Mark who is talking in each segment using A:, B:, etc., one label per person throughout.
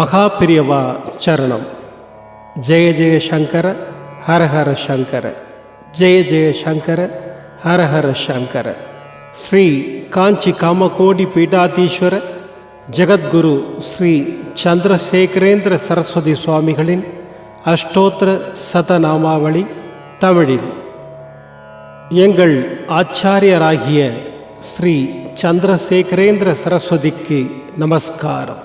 A: மகாபிரியவா சரணம். ஜெய ஜெய சங்கர ஹர சங்கர. ஜெய ஜெய சங்கர ஹர சங்கர. ஸ்ரீ காஞ்சி காமகோடி பீடாதீஸ்வர ஜெகத்குரு ஸ்ரீ சந்திரசேகரேந்திர சரஸ்வதி சுவாமிகளின் அஷ்டோத்திர சதநாமாவளி தமிழில். எங்கள் ஆச்சாரியராகிய ஸ்ரீ சந்திரசேகரேந்திர சரஸ்வதிக்கு நமஸ்காரம்.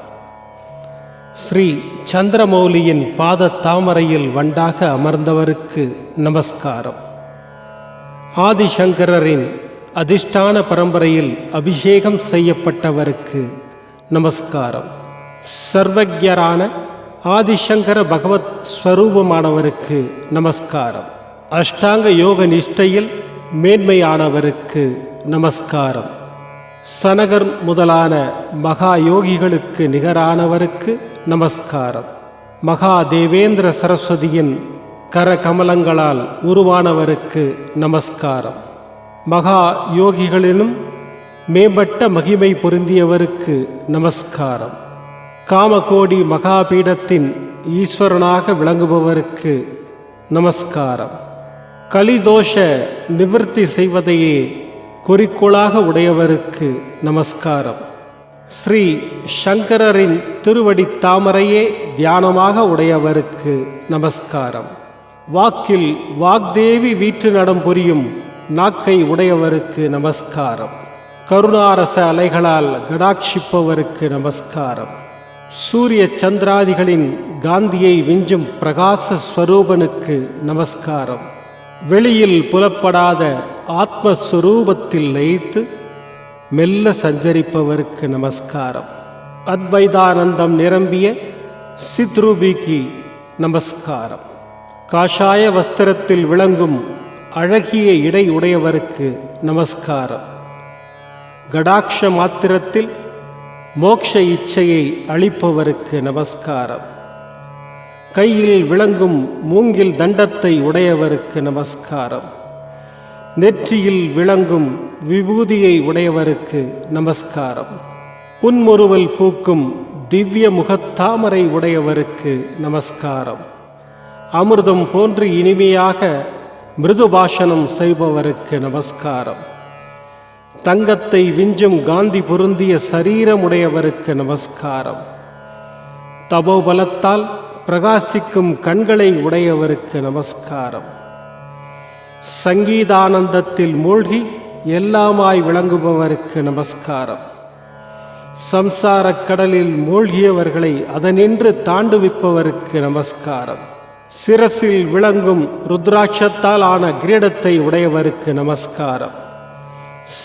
A: ஸ்ரீ சந்திரமௌலியின் பாத தாமரையில் வண்டாக அமர்ந்தவருக்கு நமஸ்காரம். ஆதிசங்கரரின் அதிஷ்டான பரம்பரையில் அபிஷேகம் செய்யப்பட்டவருக்கு நமஸ்காரம். சர்வஜரான ஆதிசங்கர பகவத் ஸ்வரூபமானவருக்கு நமஸ்காரம். அஷ்டாங்க யோக நிஷ்டையில் மேன்மையானவருக்கு நமஸ்காரம். சனகர் முதலான மகா யோகிகளுக்கு நிகரானவருக்கு நமஸ்காரம். மகா தேவேந்திர சரஸ்வதியின் கரகமலங்களால் உருவானவருக்கு நமஸ்காரம். மகா யோகிகளிலும் மேம்பட்ட மகிமை பொருந்தியவருக்கு நமஸ்காரம். காமகோடி மகாபீடத்தின் ஈஸ்வரனாக விளங்குபவருக்கு நமஸ்காரம். கலிதோஷ நிவர்த்தி செய்வதையே குறிக்கோளாக உடையவருக்கு நமஸ்காரம். ஸ்ரீ சங்கரரின் திருவடி தாமரையே தியானமாக உடையவருக்கு நமஸ்காரம். வாக்கில் வாக்தேவி வீற்று நடம் புரியும் நாக்கை உடையவருக்கு நமஸ்காரம். கருணாரச அலைகளால் கடாட்சிப்பவருக்கு நமஸ்காரம். சூரிய சந்திராதிகளின் காந்தியை விஞ்சும் பிரகாச ஸ்வரூபனுக்கு நமஸ்காரம். வெளியில் புலப்படாத ஆத்மஸ்வரூபத்தில் லயித்து மெல்ல சஞ்சரிப்பவருக்கு நமஸ்காரம். அத்வைதானந்தம் நிரம்பிய சித்ரூபிக்கு நமஸ்காரம். காஷாய வஸ்திரத்தில் விளங்கும் அழகிய இடை உடையவருக்கு நமஸ்காரம். கடாட்ச மாத்திரத்தில் மோக்ஷ இச்சையை அளிப்பவருக்கு நமஸ்காரம். கையில் விளங்கும் மூங்கில் தண்டத்தை உடையவருக்கு நமஸ்காரம். நெற்றியில் விளங்கும் விபூதியை உடையவருக்கு நமஸ்காரம். புன்முறுவல் பூக்கும் திவ்ய முகத்தாமரை உடையவருக்கு நமஸ்காரம். அமிர்தம் போன்று இனிமையாக மிருது பாஷணம் செய்பவருக்கு நமஸ்காரம். தங்கத்தை விஞ்சும் காந்தி பொருந்திய சரீரமுடையவருக்கு நமஸ்காரம். தபோபலத்தால் பிரகாசிக்கும் கண்களை உடையவருக்கு நமஸ்காரம். சங்கீதானந்தத்தில் மூழ்கி எல்லாமாய் விளங்குபவருக்கு நமஸ்காரம். சம்சாரக் கடலில் மூழ்கியவர்களை அதனின்று தாண்டுவிப்பவருக்கு நமஸ்காரம். சிரசில் விளங்கும் ருத்ராட்சத்தால் ஆன கிரீடத்தை உடையவருக்கு நமஸ்காரம்.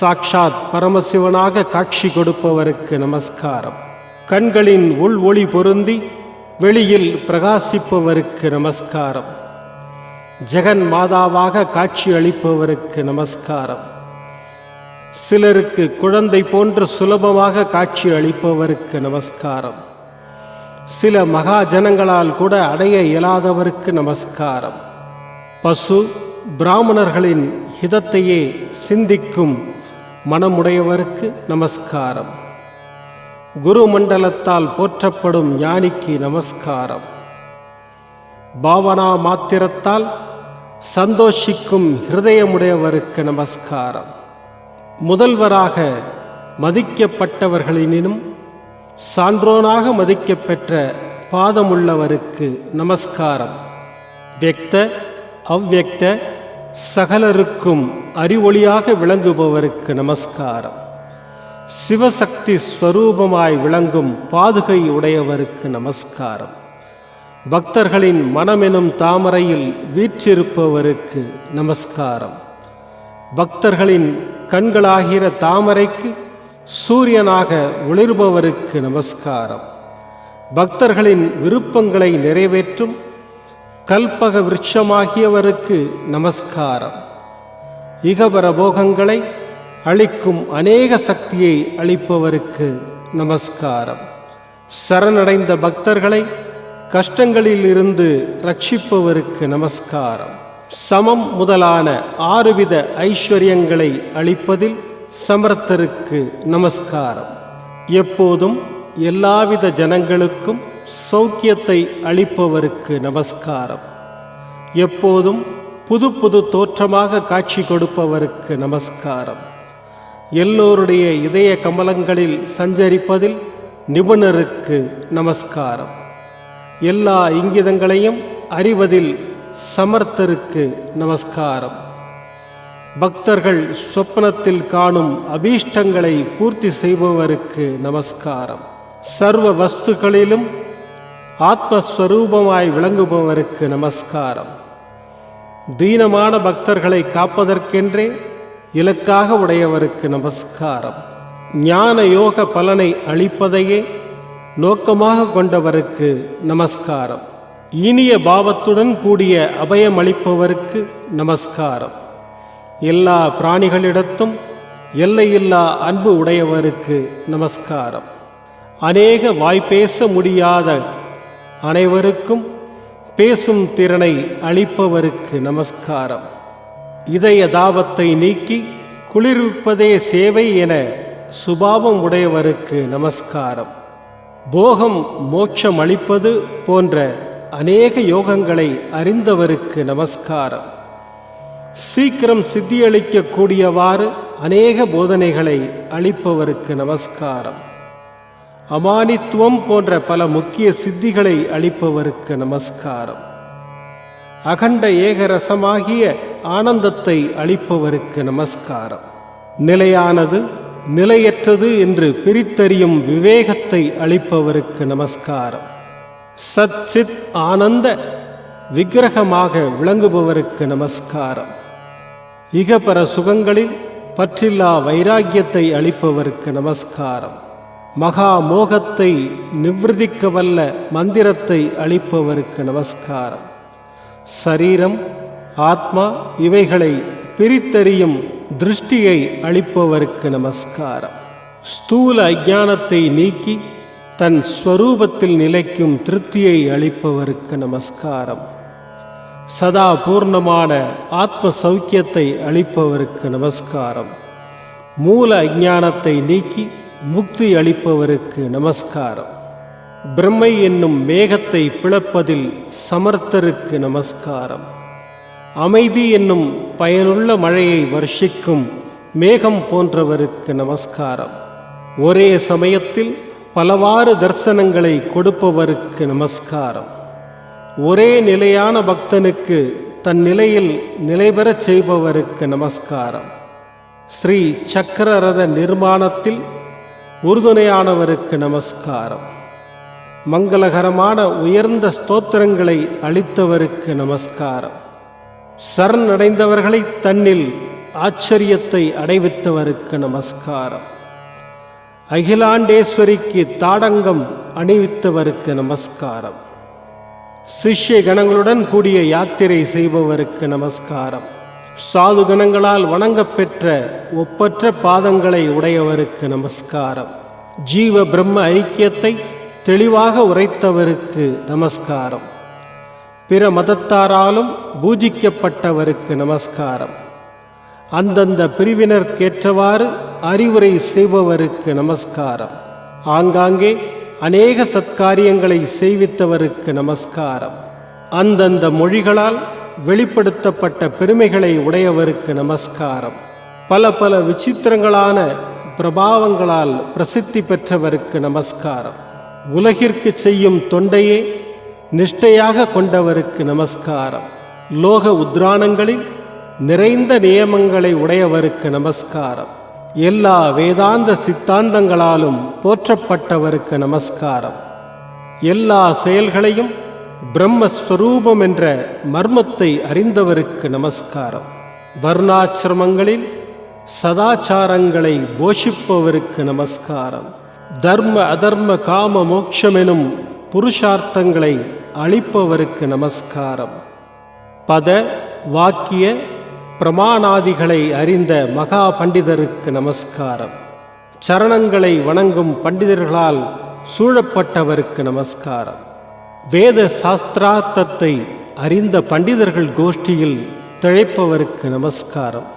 A: சாக்ஷாத் பரமசிவனாக காட்சி கொடுப்பவருக்கு நமஸ்காரம். கண்களின் உள் ஒளி பொருந்தி வெளியில் பிரகாசிப்பவருக்கு நமஸ்காரம். ஜெகன் மாதாவாக காட்சி அளிப்பவருக்கு நமஸ்காரம். சிலருக்கு குழந்தை போன்று சுலபமாக காட்சி அளிப்பவருக்கு நமஸ்காரம். சில மகாஜனங்களால் கூட அடைய இயலாதவருக்கு நமஸ்காரம். பசு பிராமணர்களின் ஹிதத்தையே சிந்திக்கும் மனமுடையவருக்கு நமஸ்காரம். குரு மண்டலத்தால் போற்றப்படும் ஞானிக்கு நமஸ்காரம். பாவனா மாத்திரத்தால் சந்தோஷிக்கும் ஹிருதயமுடையவருக்கு நமஸ்காரம். முதல்வராக மதிக்கப்பட்டவர்களினும் சான்றோனாக மதிக்கப்பெற்ற பாதமுள்ளவருக்கு நமஸ்காரம். வியக்த அவ்வக்த சகலருக்கும் அறிவொளியாக விளங்குபவருக்கு நமஸ்காரம். சிவசக்தி ஸ்வரூபமாய் விளங்கும் பாதுகை உடையவருக்கு நமஸ்காரம். பக்தர்களின் மனமெனும் தாமரையில் வீற்றிருப்பவருக்கு நமஸ்காரம். பக்தர்களின் கண்களாகிற தாமரைக்கு சூரியனாக ஒளிர்பவருக்கு நமஸ்காரம். பக்தர்களின் விருப்பங்களை நிறைவேற்றும் கல்பக விருட்சமாகியவருக்கு நமஸ்காரம். இகபர போகங்களை அளிக்கும் அநேக சக்தியை அளிப்பவருக்கு நமஸ்காரம். சரணடைந்த பக்தர்களை கஷ்டங்களில் இருந்து ரட்சிப்பவருக்கு நமஸ்காரம். சமம் முதலான ஆறுவித ஐஸ்வர்யங்களை அளிப்பதில் சமர்த்தருக்கு நமஸ்காரம். எப்போதும் எல்லாவித ஜனங்களுக்கும் சௌக்கியத்தை அளிப்பவருக்கு நமஸ்காரம். எப்போதும் புது புது தோற்றமாக காட்சி கொடுப்பவருக்கு நமஸ்காரம். எல்லோருடைய இதய கமலங்களில் சஞ்சரிப்பதில் நிபுணருக்கு நமஸ்காரம். எல்லா இங்கிதங்களையும் அறிவதில் சமர்த்தருக்கு நமஸ்காரம். பக்தர்கள் சொப்பனத்தில் காணும் அபீஷ்டங்களை பூர்த்தி செய்பவருக்கு நமஸ்காரம். சர்வ வஸ்துகளிலும் ஆத்மஸ்வரூபமாய் விளங்குபவருக்கு நமஸ்காரம். தீனமான பக்தர்களை காப்பதற்கென்றே இலக்காக உடையவருக்கு நமஸ்காரம். ஞான யோக பலனை அளிப்பதையே நோக்கமாக கொண்டவருக்கு நமஸ்காரம். இனிய பாவத்துடன் கூடிய அபயம் அளிப்பவருக்கு நமஸ்காரம். எல்லா பிராணிகளிடத்தும் எல்லையில்லா அன்பு உடையவருக்கு நமஸ்காரம். அநேக வாய்ப்பேச முடியாத அனைவருக்கும் பேசும் திறனை அளிப்பவருக்கு நமஸ்காரம். இதய தாபத்தை நீக்கி குளிர்விப்பதே சேவை என சுபாவம் உடையவருக்கு நமஸ்காரம். போகம் மோட்சம் அளிப்பது போன்ற அநேக யோகங்களை அறிந்தவருக்கு நமஸ்காரம். சீக்கிரம் சித்தியளிக்கக்கூடியவாறு அநேக போதனைகளை அளிப்பவருக்கு நமஸ்காரம். அமானித்துவம் போன்ற பல முக்கிய சித்திகளை அளிப்பவருக்கு நமஸ்காரம். அகண்ட ஏகரசமாகிய ஆனந்தத்தை அளிப்பவருக்கு நமஸ்காரம். நிலையானது நிலையற்றது என்று பிரித்தறியும் விவேகத்தை அளிப்பவருக்கு நமஸ்காரம். சத் சித் ஆனந்த விக்கிரகமாக விளங்குபவருக்கு நமஸ்காரம். இகபர சுகங்களில் பற்றில்லா வைராக்கியத்தை அளிப்பவருக்கு நமஸ்காரம். மகா மோகத்தை நிவர்த்திக்க வல்ல மந்திரத்தை அளிப்பவருக்கு நமஸ்காரம். சரீரம் ஆத்மா இவைகளை பிரித்தறியும் திருஷ்டியை அளிப்பவருக்கு நமஸ்காரம். ஸ்தூல அஜானத்தை நீக்கி தன் ஸ்வரூபத்தில் நிலைக்கும் திருப்தியை அளிப்பவருக்கு நமஸ்காரம். சதா பூர்ணமான ஆத்ம சௌக்கியத்தை அளிப்பவருக்கு நமஸ்காரம். மூல அஜானத்தை நீக்கி முக்தி அளிப்பவருக்கு நமஸ்காரம். பிரம்மை என்னும் மேகத்தை பிளப்பதில் சமர்த்தருக்கு நமஸ்காரம். அமைதி என்னும் பயனுள்ள மழையை வர்ஷிக்கும் மேகம் போன்றவருக்கு நமஸ்காரம். ஒரே சமயத்தில் பலவாறு தரிசனங்களை கொடுப்பவருக்கு நமஸ்காரம். ஒரே நிலையான பக்தனுக்கு தன் நிலையில் நிலைபெறச் செய்பவருக்கு நமஸ்காரம். ஸ்ரீ சக்கரரத நிர்மாணத்தில் உறுதுணையானவருக்கு நமஸ்காரம். மங்களகரமான உயர்ந்த ஸ்தோத்திரங்களை அளித்தவருக்கு நமஸ்காரம். சரணடைந்தவர்களை தன்னில் ஆச்சரியத்தை அடைவித்தவருக்கு நமஸ்காரம். அகிலாண்டேஸ்வரிக்கு தாடங்கம் அணிவித்தவருக்கு நமஸ்காரம். சிஷ்ய கணங்களுடன் கூடிய யாத்திரை செய்பவருக்கு நமஸ்காரம். சாது கணங்களால் வணங்கப்பெற்ற ஒப்பற்ற பாதங்களை உடையவருக்கு நமஸ்காரம். ஜீவ பிரம்ம ஐக்கியத்தை தெளிவாக உரைத்தவருக்கு நமஸ்காரம். பிற மதத்தாராலும் பூஜிக்கப்பட்டவருக்கு நமஸ்காரம். அந்தந்த பிரிவினர்க்கேற்றவாறு அறிவுரை செய்பவருக்கு நமஸ்காரம். ஆங்காங்கே அநேக சத்காரியங்களை செய்வித்தவருக்கு நமஸ்காரம். அந்தந்த மொழிகளால் வெளிப்படுத்தப்பட்ட பெருமைகளை உடையவருக்கு நமஸ்காரம். பல பல விசித்திரங்களான பிரபாவங்களால் பிரசித்தி பெற்றவருக்கு நமஸ்காரம். உலகிற்கு செய்யும் தொண்டையே நிஷ்டையாக கொண்டவருக்கு நமஸ்காரம். லோக உத்ராணங்களில் நிறைந்த நியமங்களை உடையவருக்கு நமஸ்காரம். எல்லா வேதாந்த சித்தாந்தங்களாலும் போற்றப்பட்டவருக்கு நமஸ்காரம். எல்லா செயல்களையும் பிரம்மஸ்வரூபம் என்ற மர்மத்தை அறிந்தவருக்கு நமஸ்காரம். வர்ணாசிரமங்களில் சதாச்சாரங்களை போஷிப்பவருக்கு நமஸ்காரம். தர்ம அதர்ம காம மோட்சமெனும் புருஷார்த்தங்களை அளிப்பவருக்கு நமஸ்காரம். பத வாக்கிய பிரமாணாதிகளை அறிந்த மகா பண்டிதருக்கு நமஸ்காரம். சரணங்களை வணங்கும் பண்டிதர்களால் சூழப்பட்டவருக்கு நமஸ்காரம். வேத சாஸ்திரார்த்தத்தை அறிந்த பண்டிதர்கள் கோஷ்டியில் திழைப்பவருக்கு நமஸ்காரம்.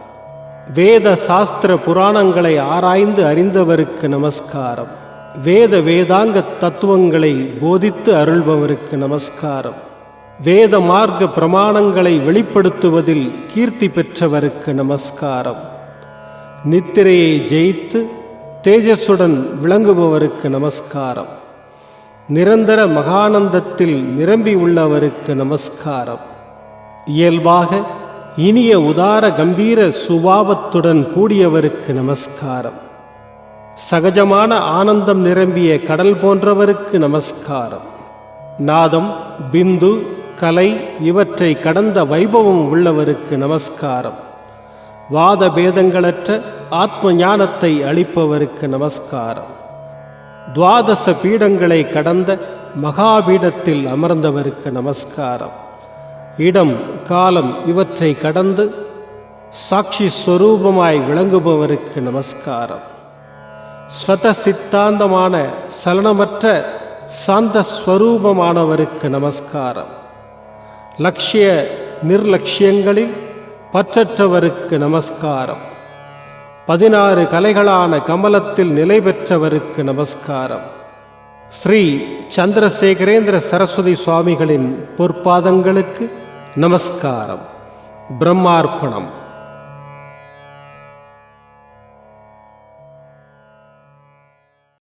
A: வேத சாஸ்திர புராணங்களை ஆராய்ந்து அறிந்தவருக்கு நமஸ்காரம். வேத வேதாங்க தத்துவங்களை போதித்து அருள்பவருக்கு நமஸ்காரம். வேத மார்க்க பிரமாணங்களை வெளிப்படுத்துவதில் கீர்த்தி பெற்றவருக்கு நமஸ்காரம். நித்திரையை ஜெயித்து தேஜஸுடன் விளங்குபவருக்கு நமஸ்காரம். நிரந்தர மகானந்தத்தில் நிரம்பி உள்ளவருக்கு நமஸ்காரம். இயல்பாக இனிய உதார கம்பீர சுபாவத்துடன் கூடியவருக்கு நமஸ்காரம். சகஜமான ஆனந்தம் நிரம்பிய கடல் போன்றவருக்கு நமஸ்காரம். நாதம் பிந்து கலை இவற்றை கடந்த வைபவம் உள்ளவருக்கு நமஸ்காரம். வாத பேதங்களற்ற ஆத்ம ஞானத்தை அளிப்பவருக்கு நமஸ்காரம். துவாதச பீடங்களை கடந்த மகாபீடத்தில் அமர்ந்தவருக்கு நமஸ்காரம். இடம் காலம் இவற்றை கடந்து சாட்சி ஸ்வரூபமாய் விளங்குபவருக்கு நமஸ்காரம். ஸ்வத சித்தாந்தமான சலனமற்ற சாந்த ஸ்வரூபமானவருக்கு நமஸ்காரம். லட்சிய நிர்லட்சியங்களில் பற்றற்றவருக்கு நமஸ்காரம். பதினாறு கலைகளான கமலத்தில் நிலை பெற்றவருக்கு நமஸ்காரம். ஸ்ரீ சந்திரசேகரேந்திர சரஸ்வதி சுவாமிகளின் பொற்பாதங்களுக்கு நமஸ்காரம். பிரம்மார்ப்பணம்.